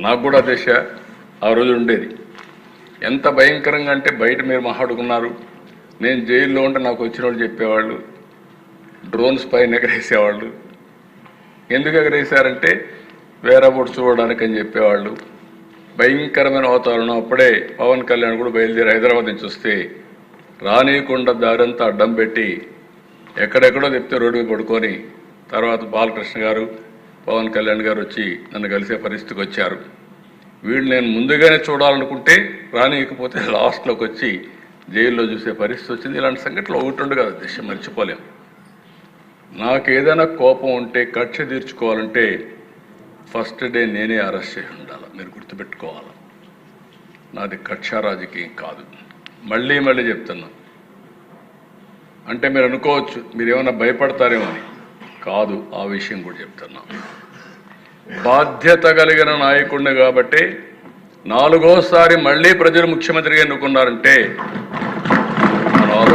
నాకు కూడా దశ ఆ రోజు ఉండేది. ఎంత భయంకరంగా అంటే బయట మీరు మాట్లాడుకున్నారు నేను జైల్లో ఉంటే నాకు వచ్చిన వాళ్ళు చెప్పేవాళ్ళు. డ్రోన్స్ పైన ఎగరేసేవాళ్ళు. ఎందుకు ఎగరేసారంటే వేరే బోటు చూడడానికి అని చెప్పేవాళ్ళు. భయంకరమైన వాతావరణం. అప్పుడే పవన్ కళ్యాణ్ కూడా బయలుదేరి హైదరాబాద్ నుంచి వస్తే రానియకుండా దారంతా అడ్డం పెట్టి ఎక్కడెక్కడో చెప్తే రోడ్డు పడుకొని తర్వాత బాలకృష్ణ గారు పవన్ కళ్యాణ్ గారు వచ్చి నన్ను కలిసే పరిస్థితికి వచ్చారు. వీళ్ళు నేను ముందుగానే చూడాలనుకుంటే రానియకపోతే లాస్ట్లోకి వచ్చి జైల్లో చూసే పరిస్థితి వచ్చింది. ఇలాంటి సంఘటనలు ఒకటి ఉండు కదా దిశ మర్చిపోలేం. నాకు ఏదైనా కోపం ఉంటే కక్ష తీర్చుకోవాలంటే ఫస్ట్ డే నేనే అరెస్ట్ చేసి ఉండాలి. మీరు గుర్తుపెట్టుకోవాలి. నాది కక్ష రాజకీయం కాదు. మళ్ళీ మళ్ళీ చెప్తున్నా. అంటే మీరు అనుకోవచ్చు మీరు ఏమైనా భయపడతారేమో అని. కాదు ఆ విషయం కూడా చెప్తున్నా. బాధ్యత కలిగిన నాయకుడిని కాబట్టి నాలుగోసారి మళ్ళీ ప్రజలు ముఖ్యమంత్రిగా ఎన్నుకున్నారంటే మనం